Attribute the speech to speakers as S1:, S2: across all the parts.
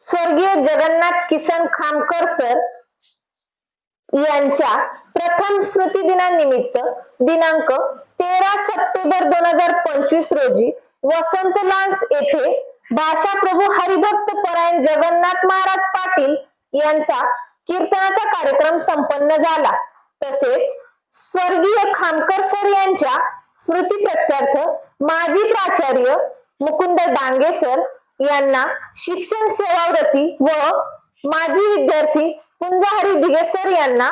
S1: स्वर्गीय जगन्नाथ किसन खामकर सर यांच्या प्रथम स्मृती दिनानिमित्त दिनांक तेरा सप्टेंबर दोन हजार पंचवीस रोजी वसंत लान्स येथे भाषाप्रभू हरिभक्त परायण जगन्नाथ महाराज पाटील यांचा कीर्तनाचा कार्यक्रम संपन्न झाला. तसेच स्वर्गीय खामकर सर यांच्या स्मृती प्रत्यर्थ माजी प्राचार्य मुकुंद डांगे सर यांना शिक्षण सेवाव्रती व माजी विद्यार्थी कुंजहरी दिगे सर यांना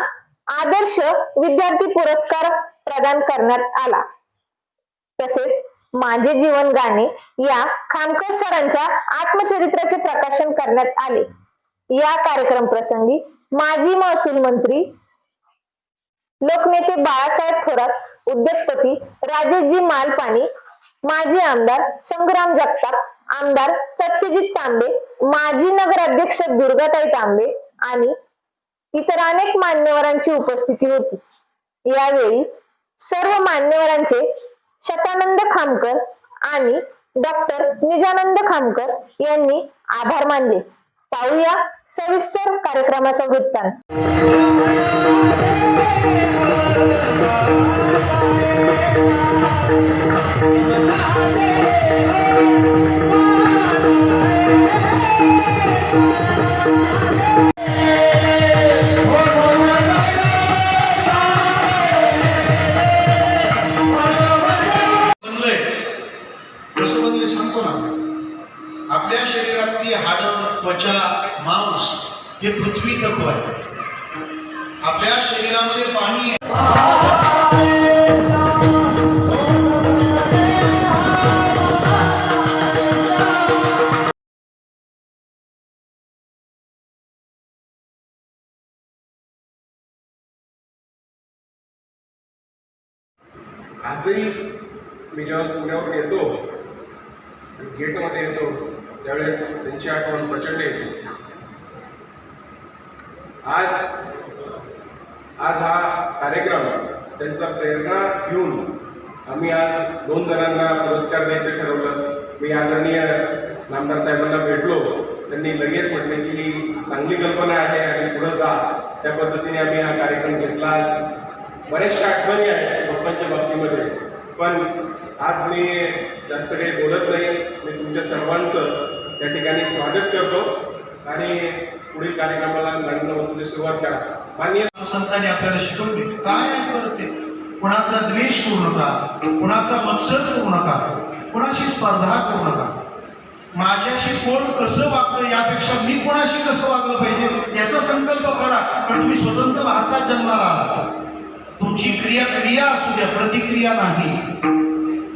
S1: आदर्श विद्यार्थी पुरस्कार प्रदान करण्यात आला. तसेच माझे जीवन गाणे या खामकर सरांच्या आत्मचरित्राचे प्रकाशन करण्यात आले. या कार्यक्रम प्रसंगी माजी महसूल मंत्री लोकनेते बाळासाहेब थोरात उद्योगपती राजेशजी मालपाणी माजी आमदार संग्राम जगताप आमदार सत्यजित तांबे माजी नगराध्यक्ष दुर्गाताई तांबे आणि इतर अनेक मान्यवरांची उपस्थिती होती. यावेळी सर्व मान्यवरांचे शतानंद खामकर आणि डॉक्टर निजानंद खामकर यांनी आभार मानले. पाहूया सविस्तर कार्यक्रमाचा वृत्तांत.
S2: आपल्या शरीरातली हाड त्वचा मांस हे पृथ्वी तत्व आहे. आपल्या शरीरामध्ये पाणी आहे.
S3: आजही मी ज्यावेळेस पुण्यावरून येतो आणि गेटमध्ये येतो त्यावेळेस त्यांची आठवण प्रचंड येते. आज आज हा कार्यक्रम त्यांचा प्रेरणा घेऊन आम्ही आज दोन जणांना पुरस्कार द्यायचं ठरवलं. मी आदरणीय नामदार साहेबांना भेटलो. त्यांनी लगेच म्हटले की चांगली कल्पना आहे आणि पुढं जा. त्या पद्धतीने आम्ही हा कार्यक्रम घेतला. आज बऱ्याचशा आठवणी आहेत. पप्पांच्या बाबतीमध्ये. पण आज मी जास्त काही बोलत नाही. मी तुमच्या सर्वांचं या ठिकाणी स्वागत करतो. आणि पुढील कार्यक्रमाला गणपतीने सुरुवात करा. मान्य
S2: संतांनी आपल्याला शिकवले काय करते कुणाचा द्वेष करू नका. कुणाचा मत्सर करू नका. कुणाशी स्पर्धा करू नका. माझ्याशी कोण कसं वागतं यापेक्षा मी कोणाशी कसं वागलं पाहिजे याचा संकल्प करा. पण तुम्ही स्वतंत्र भारतात जन्माला आला तुमची क्रिया क्रिया असू द्या प्रतिक्रिया नाही.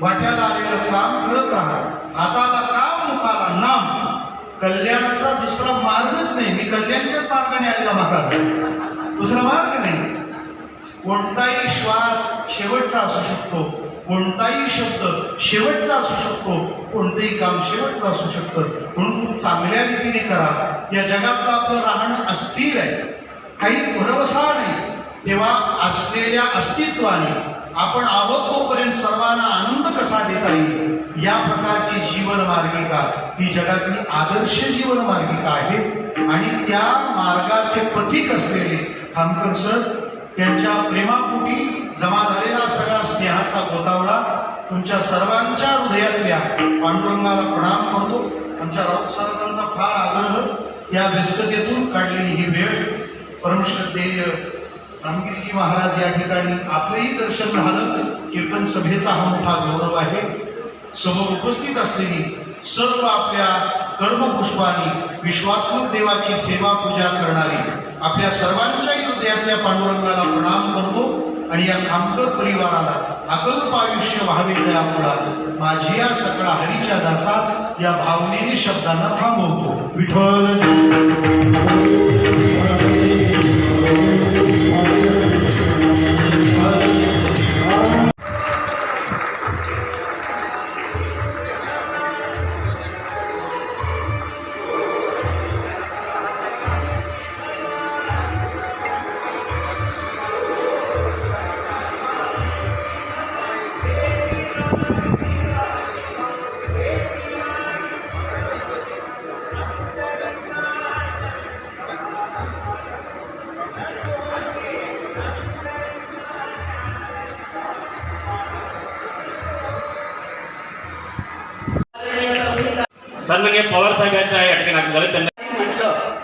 S2: वाट्याला आलेलं काम करत राहा हाताला काम मुखाला नाम. कल्याणाचा दुसरा मार्गच नाही. मी कल्याणच्याच मार्गाने आलेला मार्ग दुसरा मार्ग नाही. कोणताही श्वास शेवटचा असू शकतो. कोणताही शब्द शेवटचा असू शकतो. कोणतंही काम शेवटचं असू शकतं. म्हणून खूप चांगल्या रीतीने करा. या जगातलं आपलं राहणं अस्थिर आहे. काही भरवसा नाही. तेव्हा असलेल्या अस्तित्वाने आपण आहोत तोपर्यंत सर्वांना आनंद कसा देता येईल? या प्रकारची जीवन मार्गिका ही जगातली आदर्श जीवन मार्गिका आहे. आणि त्या मार्गाचे प्रतीक असलेले खामकर सर त्यांच्या प्रेमापोटी जमा झालेला सगळा स्नेहाचा गोतावळा तुमच्या सर्वांच्या हृदयातल्या पांडुरंगाला प्रणाम करतो. आमच्या राऊत साहेबांचा फार आग्रह या व्यस्ततेतून काढलेली ही वेळ परमश्रद्धेय रामगिरीजी महाराज या ठिकाणी आपलेही दर्शन झालं. कीर्तन सभेचा हा मोठा गौरव आहे. समोर उपस्थित असलेली सर्व आपल्या कर्मपुष्पानी विश्वात्मक देवाची सेवा पूजा करणारी आपल्या सर्वांच्याही हृदयातल्या पांडुरंगाला प्रणाम करतो आणि या खामकर परिवाराला अकल्प आयुष्य व्हावे त्या मुळात माझी या सकळा हरीच्या दासा या भावनेने शब्दांना थांबवतो. विठ्ठल
S4: सन्माननीय म्हणजे पवार साहेबांच्या या ठिकाणी आगमन झालं त्यांना.
S5: म्हटलं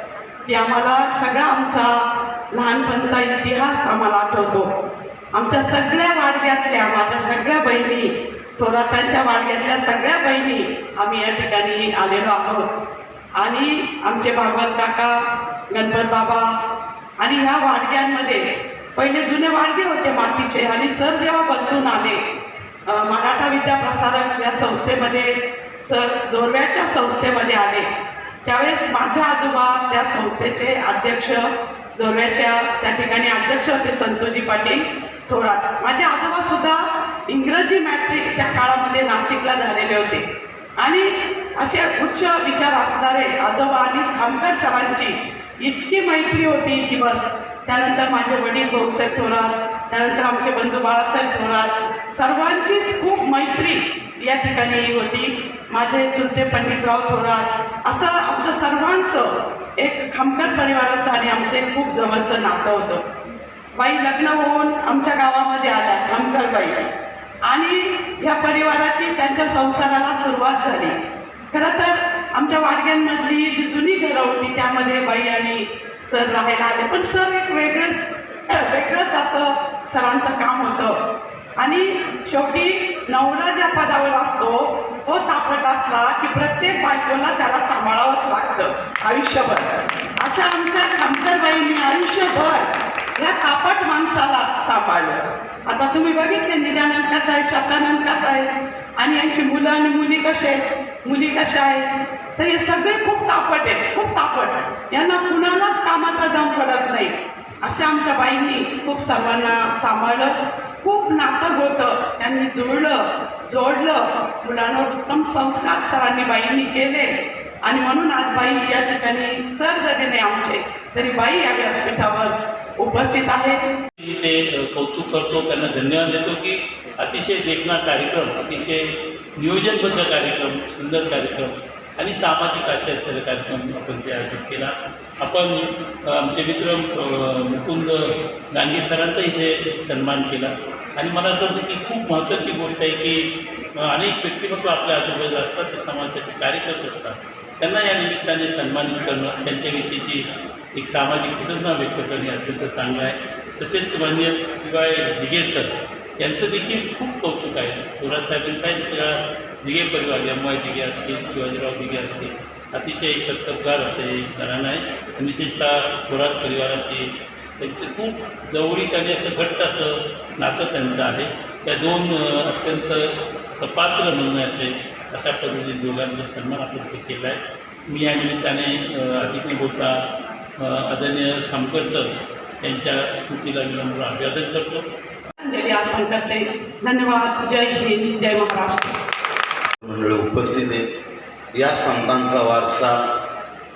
S5: की आम्हाला सगळा आमचा लहानपणचा इतिहास आम्हाला आठवतो. आमच्या सगळ्या वाडग्यातल्या माझ्या सगळ्या बहिणी थोरातांच्या वाडग्यातल्या सगळ्या बहिणी आम्ही या ठिकाणी आलेलो आहोत. आणि आमचे भागवत काका गणपत बाबा आणि ह्या वाडग्यांमध्ये पहिले जुने वाडगे होते मातीचे आणि सर जेव्हा बदलून आले मराठा विद्या प्रसारक या संस्थेमध्ये सर जोरव्याच्या संस्थेमध्ये आले. त्यावेळेस माझ्या आजोबा त्या संस्थेचे अध्यक्ष जोरव्याच्या त्या ठिकाणी अध्यक्ष होते संतोजी पाटील थोरात. माझे आजोबा सुद्धा इंग्रजी मॅट्रिक त्या काळामध्ये नाशिकला झालेले होते. आणि असे उच्च विचार असणारे आजोबा आणि खामकर सरांची इतकी मैत्री होती की बस. त्यानंतर माझे वडील भाऊसाहेब थोरात त्यानंतर आमचे बंधू बाळासाहेब थोरात सर्वांचीच खूप मैत्री या ठिकाणी होती. माझे चुलते पंडितराव थोरात असं आमचं सर्वांचं एक खामकर परिवाराचं आणि आमचं एक खूप जवळचं नातं होतं. बाई लग्न होऊन आमच्या गावामध्ये आल्या खामकर बाई. आणि या परिवाराची त्यांच्या संसाराला सुरुवात झाली. खरं तर आमच्या वाडग्यांमधली जी जुनी घरं होती त्यामध्ये बाई आणि सर राहायला आले. पण सर एक वेगळंच वेगळंच असं सरांचं काम होतं. आणि शेवटी नवरा ज्या पदावर असतो तो तापट असला की प्रत्येक बायकोला त्याला सांभाळावंच लागतं आयुष्यभर. असं आमच्या आमच्याबाईंनी आयुष्यभर या तापट माणसाला सांभाळलं. आता तुम्ही बघितले निजानंद कसा आहे शतानंद कसा आहे आणि यांची मुलं आणि मुली कसे आहेत? मुली कशा आहेत? तर हे सगळे खूप तापट आहेत खूप तापट. यांना कुणालाच कामाचा जम पडत नाही. अशा आमच्या बाईंनी खूप सर्वांना सांभाळलं. त्यांनी जुळलं जोडलं. मुलांवर उत्तम संस्कार सरांनी बाईंनी केले. आणि म्हणून आज बाई या ठिकाणी सर जरी आमचे तरी बाई या व्यासपीठावर उपस्थित आहेत
S4: ते कौतुक करतो त्यांना धन्यवाद देतो की अतिशय देखणा कार्यक्रम अतिशय नियोजनबद्ध कार्यक्रम सुंदर कार्यक्रम आणि सामाजिक आशय असलेला कार्यक्रम आपण ते आयोजित केला. आपण आमचे मित्र मुकुंद गांधी सरांचा इथे सन्मान केला. आणि मला असं वाटतं की खूप महत्त्वाची गोष्ट आहे की अनेक व्यक्तिमत्व आपल्या आजूबाजूला असतात ते समाजाचे कार्य करत असतात. त्यांना या निमित्ताने सन्मानित करणं त्यांच्याविषयीची एक सामाजिक कृतज्ञता व्यक्त करणे अत्यंत चांगलं आहे. तसेच मान्य शिवाय दिघे सर यांचं देखील खूप कौतुक आहे. थोरात सगळा दिघे परिवार एम वाय दिघे असतील शिवाजीराव दिघे असतील अतिशय कर्तबगार असे घराणं आहे. आणि विशेषतः थोरात परिवाराशी त्यांचे खूप जवळीक आणि असं घट्ट असं नातं त्यांचं आहे. त्या दोन अत्यंत सपात्र म्हणणं असे अशा पद्धतीने दोघांचा सन्मान आपण ते केला आहे मी या निमित्ताने अ, अधिक न बोलता आदरणीय खामकर सर यांच्या स्मृतीला विनम्र अभिवादन करते.
S5: धन्यवाद. जय हिंद. जय महाराष्ट्र.
S6: मंडळी उपस्थित आहे. या संतांचा वारसा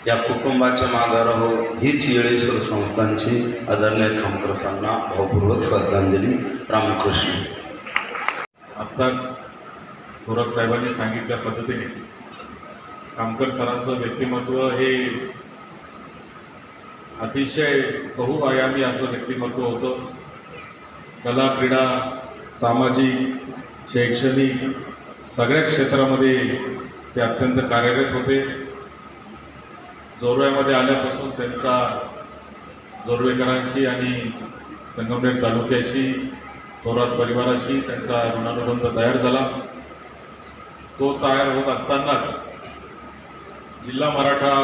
S6: या कुटुंबाच्या मागं राहो हीच येळेश्वर संस्थांची आदरणीय खामकरसांना भावपूर्वक श्रद्धांजली. रामकृष्ण.
S7: आत्ताच थोरात साहेबांनी सांगितल्या पद्धतीने कामकर सरांचं व्यक्तिमत्व हे अतिशय बहुआयामी असं व्यक्तिमत्व होतं. कला क्रीडा सामाजिक शैक्षणिक सगळ्या क्षेत्रामध्ये ते अत्यंत कार्यरत होते. जोरव्यामध्ये आल्यापासून त्यांचा जोरवेकरांशी आणि संगमनेर तालुक्याशी थोरात परिवाराशी त्यांचा ऋणानुबंध तयार झाला. तो तयार होत असतानाच जिल्हा मराठा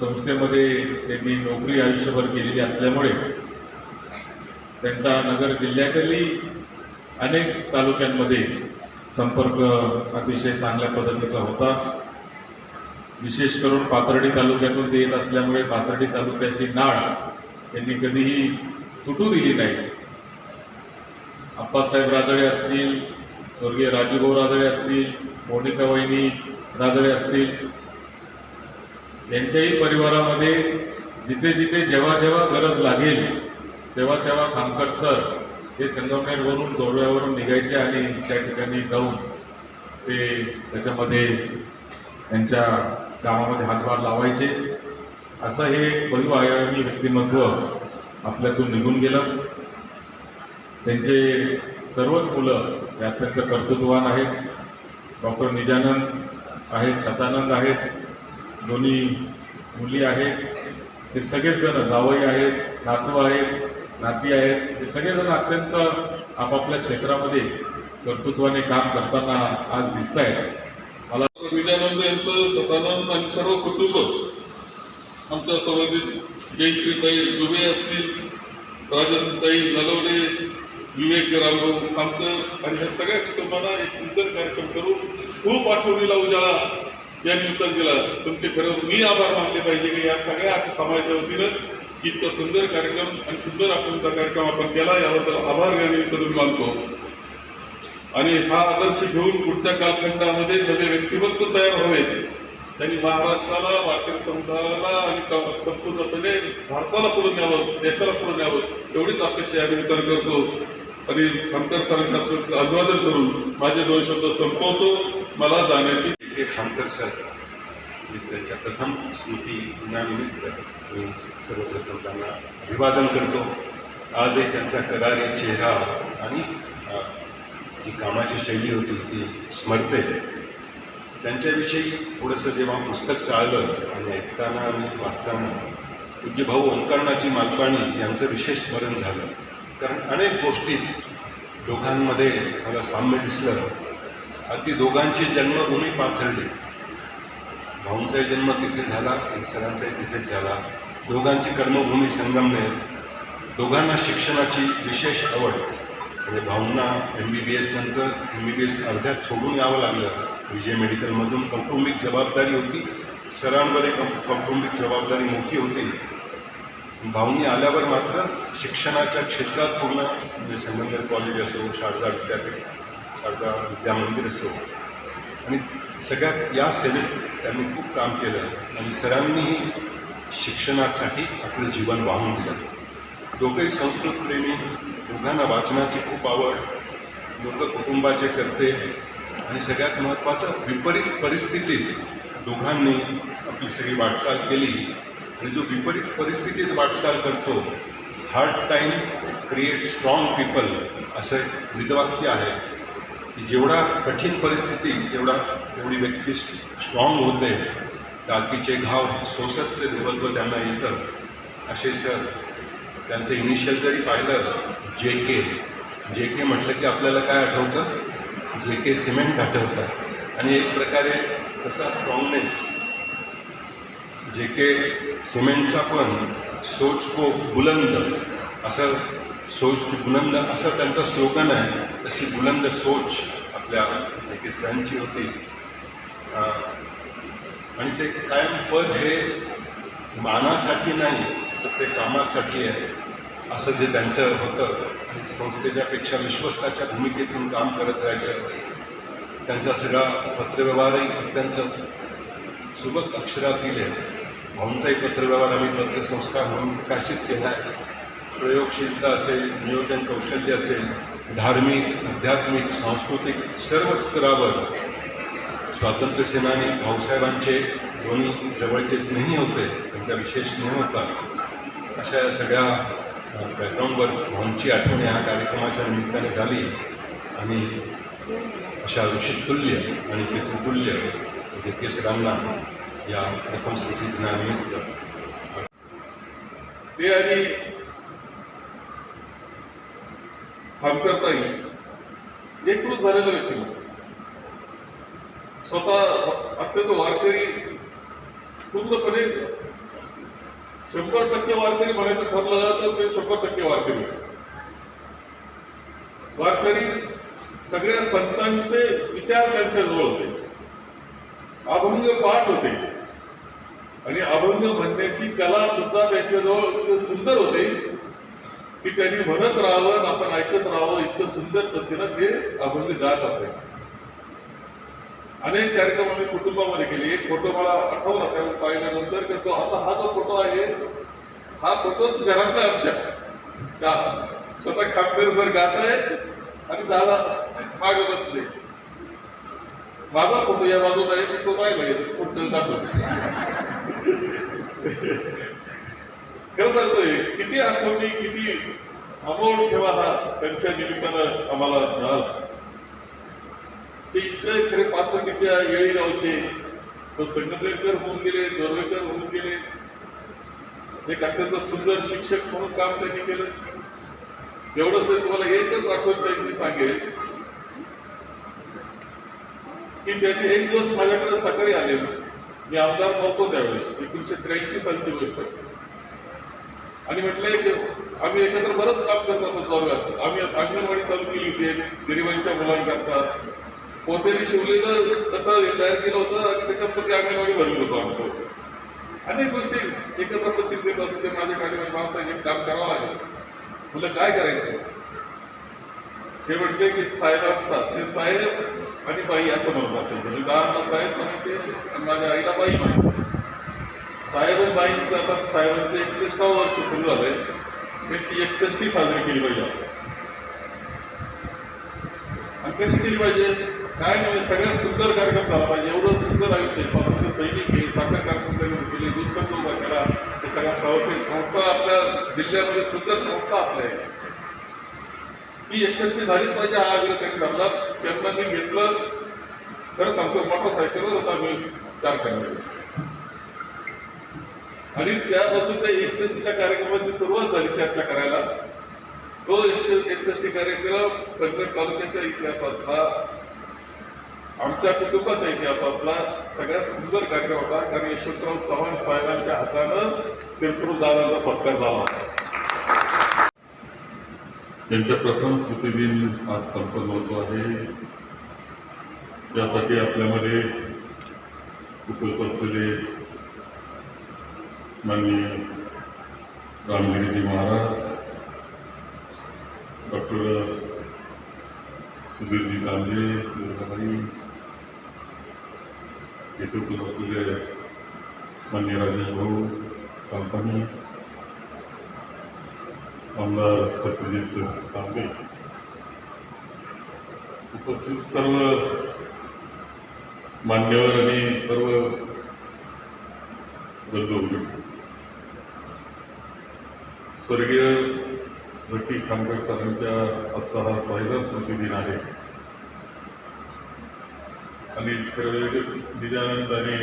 S7: संस्थेमध्ये त्यांनी नोकरी आयुष्यभर केलेली असल्यामुळे त्यांचा नगर जिल्ह्यातही अनेक तालुक्यांमध्ये संपर्क अतिशय चांगल्या पद्धतीचा होता. विशेष करून पाथर्डी तालुक्यातून ते येत असल्यामुळे पाथर्डी तालुक्याची नाळ त्यांनी कधीही तुटू दिली नाही. आप्पासाहेब राजळे असतील स्वर्गीय राजूभाऊ राजळे असतील मोनिका वहिनी राजळे असतील यांच्याही परिवारामध्ये जिथे जिथे जेव्हा जेव्हा गरज लागेल तेव्हा तेव्हा खामकर सर हे संगमनेरवरून जोडव्यावरून निघायचे आणि त्या ठिकाणी जाऊन ते त्याच्यामध्ये त्यांच्या कामामध्ये हातभार लावायचे. असं हे बहुआयामी व्यक्तिमत्व आपल्यातून निघून गेलं. त्यांचे सर्वच मुलं हे अत्यंत कर्तृत्ववान आहेत. डॉक्टर निजानंद आहेत शतानंद आहेत दोन्ही मुली आहेत. ते सगळेच जण जावई आहेत नातू आहेत नाती आहेत. हे सगळेजण अत्यंत आपापल्या क्षेत्रामध्ये कर्तृत्वाने काम करताना आज दिसत आहेत मला
S8: विजयानंद यांचं सतानंद आणि सर्व कुटुंब आमच्या संबंधित जयश्रीताई दुबे असतील राजश्रीताई नलवडे विवेक रामभाऊ खामकर आणि ह्या सगळ्या कुटुंबांना एक सुंदर कार्यक्रम करून खूप आठवणीला उजाळा या निमित्तानं दिला. तुमचे खरं मी आभार मानले पाहिजे की या सगळ्या समाजाच्या वतीनं इतका सुंदर कार्यक्रम आणि सुंदर आठवणीचा कार्यक्रम आपण केला याबद्दल आभार या करून मानतो. आणि हा आदर्श घेऊन पुढच्या कालखंडामध्ये नवे व्यक्तिमत्व तयार व्हावेत त्यांनी महाराष्ट्राला वारकरी समुदायाला आणि संपूर्ण संपूर्णपणे भारताला पुढे न्यावं देशाला पुढे न्यावं एवढीच अपेक्षा या निमित्तानं करतो. आणि खामकर सरांच्या अभिवादन करून माझे दोन शब्द संपवतो. मला जाण्याची
S9: हे खामकर सर मी त्यांच्या प्रथम स्मृती दिनानिमित्त मी सर्वप्रथम त्यांना अभिवादन करतो. आजही त्यांचा करारी चेहरा आणि जी कामाची शैली होती ती स्मरते. त्यांच्याविषयी थोडंसं जेव्हा पुस्तक चाळलं आणि ऐकताना आणि वाचताना पूज्य भाऊ ओंकारणाची मालपाणी यांचं विशेष स्मरण झालं. कारण अनेक गोष्टीत दोघांमध्ये मला साम्य दिसलं. अगदी दोघांची जन्मभूमी पाथरली. भाऊंचाही जन्म तिथे झाला आणि सरांचाही तिथेच झाला. दोघांची कर्मभूमी संगमने दोघांना शिक्षणाची विशेष आवड. म्हणजे भाऊंना एम बी बी एस नंतर एम बी बी एस अर्ध्यात सोडून यावं लागलं. विजय मेडिकलमधून कौटुंबिक जबाबदारी होती. सरांवर एक कौटुंबिक जबाबदारी मोठी होती. भाऊनी आल्यावर मात्र शिक्षणाच्या क्षेत्रात पूर्ण म्हणजे संगमनेर कॉलेज असो शारदा विद्यापीठ शारदा विद्यामंदिर असो. आणि सगळ्यात या सेवेत त्यांनी खूप काम केलं. आणि सरांनीही शिक्षणासाठी आपलं जीवन वाहून दिलं. दोघंही संस्कृतप्रेमी दोघांना वाचनाची खूप आवड दोघं कुटुंबाचे करते आणि सगळ्यात महत्त्वाचं विपरीत परिस्थितीत दोघांनी आपली सगळी वाटचाल केली आणि जो विपरीत परिस्थितीत वाटचाल करतो hard time create strong people असं एक ब्रीदवाक्य आहे. की जेवढा कठीण परिस्थिती तेवढा तेवढी व्यक्ती स्ट्रॉंग होते टाकीचे घाव सोसत ते देवत्व त्यांना येतं. असे सर त्यांचं इनिशियल जरी पाहिलं जे के जे के म्हटलं की आपल्याला काय आठवतं? जे के सिमेंट आठवतं. आणि एक प्रकारे तसा स्ट्रॉंगनेस जे के सिमेंटचा पण सोच को बुलंद. असं सोच बुलंद असं त्यांचा स्लोगन आहे तशी बुलंद सोच आपल्या जे के सरांची होती. आणि ते कायम पद हे मानासाठी नाही तर ते कामासाठी आहे असं जे त्यांचं होतं आणि संस्थेच्यापेक्षा विश्वस्ताच्या भूमिकेतून काम करत राहायचं त्यांचा सगळा पत्रव्यवहारही अत्यंत सुबक अक्षरात आहे. भाऊंचाही पत्रव्यवहार आम्ही पत्रसंस्कार म्हणून प्रकाशित केला आहे. प्रयोगशीलता असेल नियोजन कौशल्य असेल धार्मिक आध्यात्मिक सांस्कृतिक सर्व स्तरावर स्वातंत्र्यसेनानी भाऊसाहेबांचे दोन्ही जवळचे स्नेही होते त्यांचा विशेष स्नेह होता. अशा सगळ्या बॅकग्राऊंडवर भाऊंची आठवण ह्या कार्यक्रमाच्या निमित्ताने झाली. आणि अशा ऋषितुल्य आणि पितृतुल्य जे के सरांना या प्रथम स्मृती दिनानिमित्त
S8: ते आणि खामकरताई एकूण झालेलं व्यक्तिमत्व स्वतः अत्यंत वारकरी पूर्णपणे शंभर टक्के वारकरी म्हणायचं ठरलं तर ते शंभर टक्के वारकरी. वारकरी सगळ्या संतांचे विचार त्यांच्या जवळ होते. अभंग पाठ होते. आणि अभंग म्हणण्याची कला सुद्धा त्यांच्याजवळ इतकं सुंदर होते की त्यांनी म्हणत राहावं आणि आपण ऐकत राहावं इतकं सुंदर पद्धतीनं ते अभंग गात असायचे. अनेक कार्यक्रम आम्ही कुटुंबामध्ये केले. एक फोटो मला आठवला त्या पाहिल्यानंतर की तो आता हा जो फोटो आहे हा फोटोच घरातला आमच्या. का? स्वतः खापकर सर गात आहेत आणि दादा मागे बसले. माझा फोटो या बाजूला आहे तो नाही पाहिजे पुढचं दाखवतो. खरं सांगतोय किती आठवणी किती अमोल ठेवा हा त्यांच्या निमित्तानं आम्हाला मिळाला. ते इतकं खरे पाथर्डीच्या येळीगावचे तो संगमेकर होऊन गेले जोरवेकर होऊन गेले. एक अत्यंत सुंदर शिक्षक म्हणून काम त्यांनी केलं. एवढंच तरी तुम्हाला एकच आठवण त्यांनी सांगेल की त्यांनी एक दिवस माझ्याकडे सकाळी आले. मी आमदार नव्हतो त्यावेळेस एकोणीशे त्र्याऐंशी सालची गोष्ट. आणि म्हटलं एक आम्ही एकत्र बरंच काम करत असं जाऊया आम्ही अंगणवाडी चालू केली होती गरिबांच्या मुलांकरता. पोत्याने शिवलेलं तसं तयार केलं होतं आणि त्याच्यामध्ये अंगणवाडी भरली होतो आमचं अनेक गोष्टी एकत्र पद्धतीत देत असतो ते माझ्या कार्यक्रम माणसं एक काम करावं लागेल. मुलं काय करायचं? हे म्हटले की साहेबांचा ते साहेब आणि बाई असं म्हणत असायचं मी लहानला साहेब म्हणायचे आणि माझ्या आईला बाई म्हणायचे. साहेब आणि बाईंचं आता साहेबांचं एकसष्टावं वर्ष सुरू झालंय. त्यांची एकसष्टी साजरी केली पाहिजे. आणि कशी केली पाहिजे? काय नाही सगळ्यात सुंदर कार्यक्रम झाला पाहिजे. एवढं सुंदर आयुष्य स्वातंत्र्य सैनिक हे साखर कार्यक्रम केले दूध संघ उभा केला. हे सगळ्या सहकारी संस्था आपल्या जिल्ह्यामध्ये सुंदर संस्था आपल्या ही एकसष्टी झालीच पाहिजे हा आग्रह त्यांनी धरला त्यांना मी घेतलं. खरं सांगतो मोटरसायकलवर होता मी कारखान्यामध्ये आणि त्यापासून त्या एकसष्टीच्या कार्यक्रमाची सुरुवात झाली चर्चा करायला. तो एकसष्टी कार्यक्रम सगळ्या तालुक्याच्या इतिहासातला आमच्या कुटुंबाच्या इतिहासातला सगळ्यात सुंदर कार्यक्रम होता. कारण यशवंतराव चव्हाण साहेबांच्या हातानं पिंपरू दादांचा सत्कार झाला.
S7: त्यांच्या प्रथम स्मृतिदिन आज संपन्न होतो आहे. यासाठी आपल्यामध्ये उपस्थित असलेले माननीय रामगिरीजी महाराज डॉक्टर सुधीरजी तांबे दुर्गाबाई येथे उपस्थित असलेले माननीय राजेश भाऊ कंपनी आमदार सत्यजित तांबे. उपस्थित सर्व मान्यवर आणि सर्व बंधू स्वर्गीय झकी खामकर सरांच्या आजचा हा पहिला स्मृतिदिन आहे. आणि खरं निजानंद आणि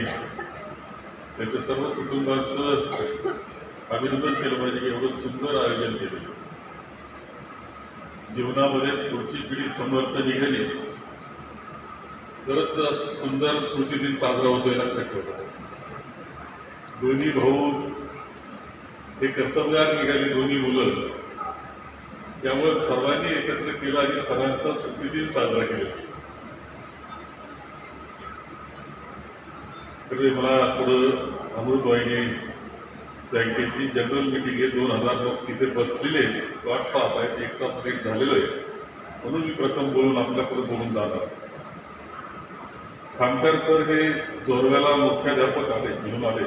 S7: त्यांच्या सर्व कुटुंबाचं अभिनंदन केलं पाहिजे की एवढं सुंदर आयोजन केलं. जीवनामध्ये पुढची पिढी समर्थ निघाली. तरच सुंदर स्मृतिदिन साजरा होतोय लक्षात ठेवा दोन्ही भाऊ हे कर्तव्यात निघाली दोन्ही मुलं. त्यामुळे सर्वांनी एकत्र केलं आणि सर्वांचा स्मृतिदिन साजरा केला. तर मला पुढं अमृतवाहिनी बँकेची जनरल मिटिंग आहे. दोन हजार लोक तिथे बसलेले वाट पाहत आहेत. एक तास लेट झालेलं आहे. म्हणून मी प्रथम बोलून आपल्याकडे बोलून जाणार. खामकर सर हे जोरव्याला मुख्याध्यापक आले म्हणून आले.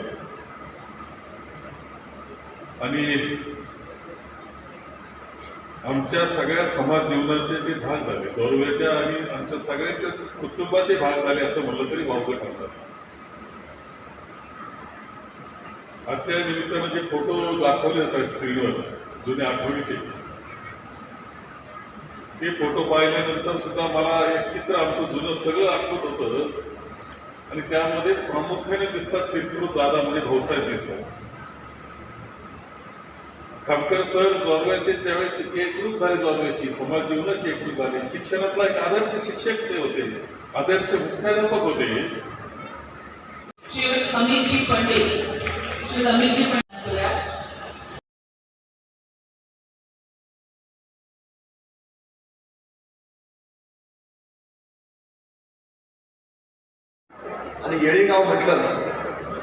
S7: आणि आमच्या सगळ्या समाज जीवनाचे ते भाग झाले जोरव्याच्या आणि आमच्या सगळ्यांच्या कुटुंबाचे भाग झाले असं म्हणलं तरी वावगं ठरतात आजच्या निमित्तानं जे फोटो दाखवले जातात स्क्रीनवर जुन्या आठवणीचे ते फोटो पाहिल्यानंतर सुद्धा मला एक चित्र आमचं जुनं सगळं आठवत होतं. आणि त्यामध्ये प्रामुख्याने दिसतात पिंतृ दादा म्हणजे भाऊसाहेब दिसतात. खामकर सर जॉर्व्याचे त्यावेळेस एकरूप झाले जॉर्व्याशी समाज जीवनाशी एकरूप झाले. शिक्षणातला एक आदर्श शिक्षक ते होते. आदर्श मुख्याध्यापक होते.
S10: अमितजी पंडित
S11: आणि येळीगाव म्हटलं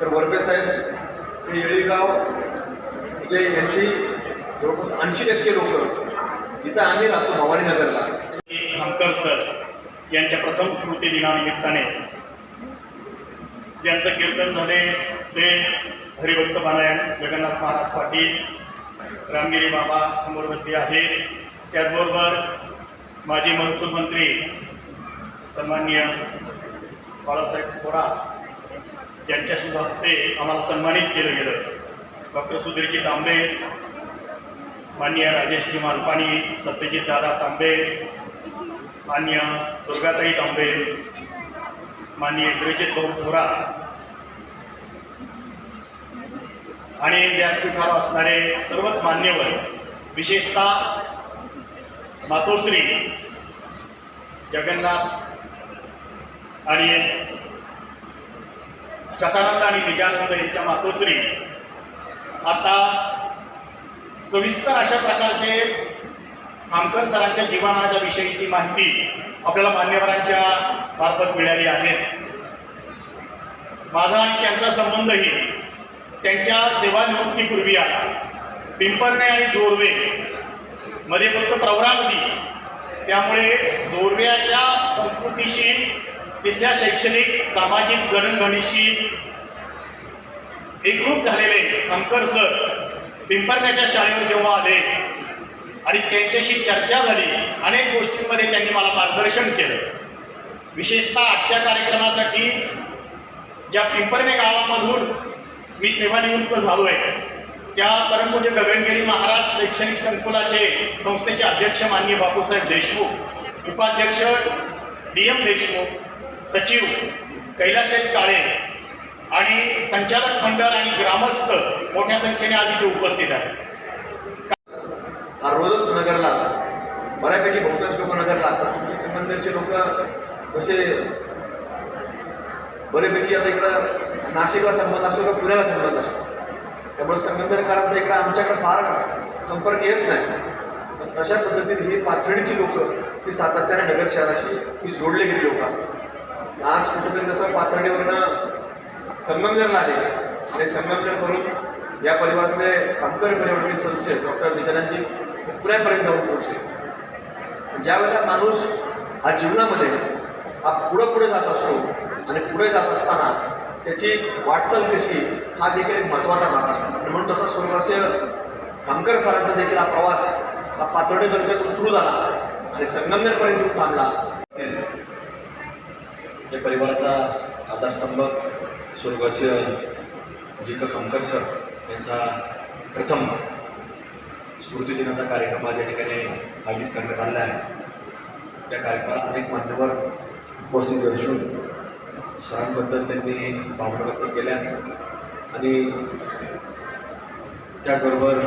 S11: तर वरपे साहेब हे येळीगाव म्हणजे यांची जवळपास ऐंशी टक्के लोक जिथं आम्ही राहतो भवानीनगरला.
S12: खामकर सर यांच्या प्रथम स्मृती दिनानिमित्ताने ज्यांचं कीर्तन झाले ते हरिभक्त पारायण जगन्नाथ महाराज पाटील रामगिरी बाबा समोरमध्ये आहे त्याचबरोबर माजी महसूल मंत्री सन्मान्य बाळासाहेब थोरात यांच्या शुभ हस्ते आम्हाला सन्मानित केलं गेलं. डॉक्टर सुधीरजी तांबे मान्य राजेशजी मालपाणी सत्यजित दादा तांबे मान्य दुर्गाताई तांबे मान्य इंद्रजित भाऊ थोरात आणि व्यासपीठावर असणारे सर्वच मान्यवर विशेषतः मातोश्री जगन्नाथ आणि शतानंद आणि निजानंद यांच्या मातोश्री आता सविस्तर अशा प्रकारचे खामकर सरांच्या जीवनाच्या विषयीची माहिती आपल्याला मान्यवरांच्या मार्फत मिळाली आहेच माझा आणि त्यांचा संबंधही त्यांच्या सेवानिवृत्तीपूर्वी आला पिंपरणे आणि जोरवे मध्ये फक्त प्रवरा होती. त्यामुळे जोरव्याच्या संस्कृतीशी तिथल्या शैक्षणिक सामाजिक गणगणीशी एकरूप झालेले अंकर सर. पिंपरण्याच्या शाळेवर जेव्हा आले आणि त्यांच्याशी चर्चा झाली अनेक गोष्टींमध्ये त्यांनी मला मार्गदर्शन केलं. विशेषतः आजच्या कार्यक्रमासाठी ज्या पिंपरणे गावामधून मी सेवानिवृत्त झालो आहे त्या परमपूज्य गगनगिरी महाराज शैक्षणिक संकुलाचे संस्थेचे अध्यक्ष माननीय बापूसाहेब देशमुख उपाध्यक्ष डी एम देशमुख सचिव कैलासहेब काळे आणि संचालक मंडळ आणि ग्रामस्थ मोठ्या संख्येने आज इथे उपस्थित आहेत.
S11: हा रोजच नगरला बऱ्यापैकी बहुतांश लोक नगरला असतात संबंधाचे लोक कसे बऱ्यापैकी आता इकडं नाशिकला संबंध असतो का पुण्याला संबंध असतो? त्यामुळे संगमनेरकरांचा इकडं आमच्याकडे फार संपर्क येत नाही. पण तशा पद्धतीने ही पाथर्डीची लोक ही सातत्याने नगर शहराशी ही जोडले गेली लोक असतात. आज कुठेतरी जसं पाथर्डीवरनं संगमनेरला आले. आणि संगमनेरवरून या परिवारातले कामकरी परिवारातील सदस्य डॉक्टर निजानंदजी पुण्यापर्यंत जाऊन पोहोचले. ज्या वेळेला माणूस हा जीवनामध्ये हा पुढं पुढे जात असतो आणि पुढे जात असताना त्याची वाटचाल कशी हा देखील एक महत्त्वाचा भाग असतो आणि म्हणून तसा स्वर्गवासीय कामकर सरांचा देखील हा प्रवास हा पातळी तालुक्यातून सुरू झाला आणि संगमनेरपर्यंत येऊन थांबला
S6: या परिवाराचा आधारस्तंभ स्वर्गवासीय जी क सर यांचा प्रथम स्मृती दिनाचा कार्यक्रम आज या ठिकाणी आयोजित करण्यात आलेला आहे. त्या कार्यक्रमाला अनेक मान्यवर उपस्थित असून सरांबद्दल त्यांनी भावना व्यक्त केल्या. आणि त्याचबरोबर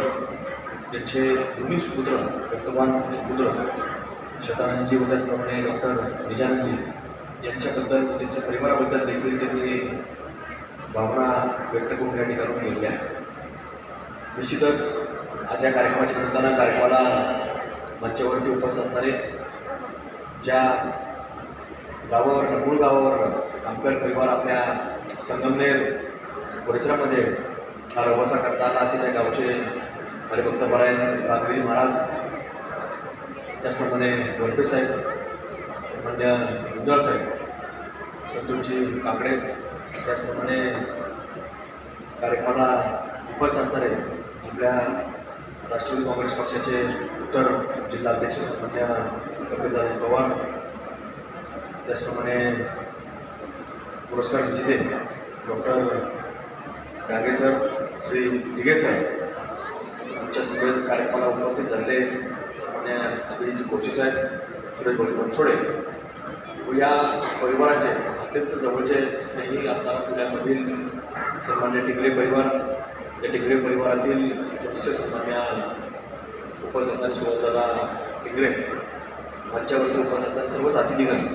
S6: त्यांचे दोन्ही सुपुत्र दत्तवान सुपुत्र शतानंदजी व त्याचप्रमाणे डॉक्टर निजानंदजी यांच्याबद्दल व त्यांच्या परिवाराबद्दल देखील त्यांनी भावना व्यक्त करून या ठिकाणी केलेल्या आहेत निश्चितच आज या कार्यक्रमाच्या निमित्तानं कार्यक्रमाला मंचावरती उपस्थित असणारे ज्या गावावर मूळ गावावर कामकर परिवार आपल्या संगमनेर परिसरामध्ये हा रवासा करता आला असे त्या गावचे हरिभक्त परायण रामगिरी महाराज त्याचप्रमाणे वरपे साहेब सन्मान्य उंदळ साहेब संतोषजी काकडे त्याचप्रमाणे कार्यक्रमाला उपस्थित असणारे आपल्या राष्ट्रवादी काँग्रेस पक्षाचे उत्तर जिल्हा अध्यक्ष सन्मान्य कपिलदादा पवार त्याचप्रमाणे पुरस्कार विजेते doctor Dange sir Shri Dighe sir आमच्या सगळ्या कार्यक्रमाला उपस्थित झाले. सन्मान्य अभिजित कोची साहेब सुरेश भाऊ बनसोडे. व या परिवाराचे अत्यंत जवळचे स्नेही असणारा पुण्यामधील सन्मान्य टिगरे परिवार या टिगरे परिवारातील ज्येष्ठ सन्मान्य उपस्थित असणारे सुहासदादा टिगरे मंचावरती उपस्थित असणारे सर्व साथीदिगण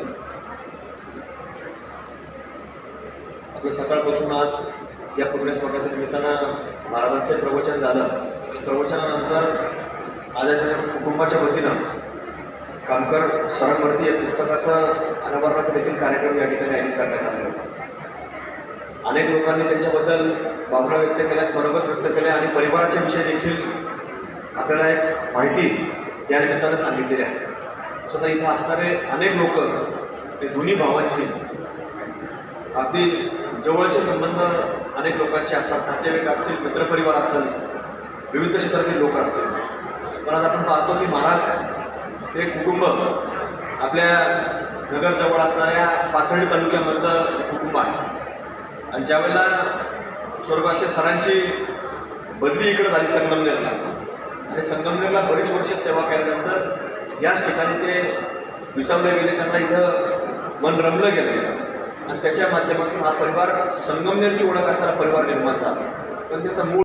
S6: आपलं सकाळपासून आज या पुण्यस्मरणाच्या निमित्तानं महाराजांचं प्रवचन झालं. प्रवचनानंतर आज कुटुंबाच्या वतीनं कामकर सरांवरती या पुस्तकाचं अनावरणाचा देखील कार्यक्रम या ठिकाणी आयोजित करण्यात आलेला अनेक लोकांनी त्यांच्याबद्दल भावना व्यक्त केल्या मनोगत व्यक्त केल्या आणि परिवाराच्या विषयी देखील आपल्याला एक माहिती या निमित्तानं सांगितलेली आहे. स्वतः इथं असणारे अनेक लोक ते दोन्ही भावांशी अगदी जवळचे संबंध अनेक लोकांचे असतात. नातेवाईक असतील मित्रपरिवार असेल विविध क्षेत्रातील लोक असतील. पण आज आपण पाहतो की महाराज हे कुटुंब आपल्या नगरजवळ असणाऱ्या पाथर्डी तालुक्यामधलं कुटुंब आहे. आणि ज्यावेळेला स्वर्गवासी सरांची बदली इकडे झाली संगमनेरला आणि संगमनेरला बरीच वर्ष सेवा केल्यानंतर याच ठिकाणी ते विसावले गेले. त्यांना इथं मन रमलं गेलं. आणि त्याच्या माध्यमातून हा परिवार संगमनेरची ओळख असणारा परिवार निर्माण झाला. पण त्याचा मूळ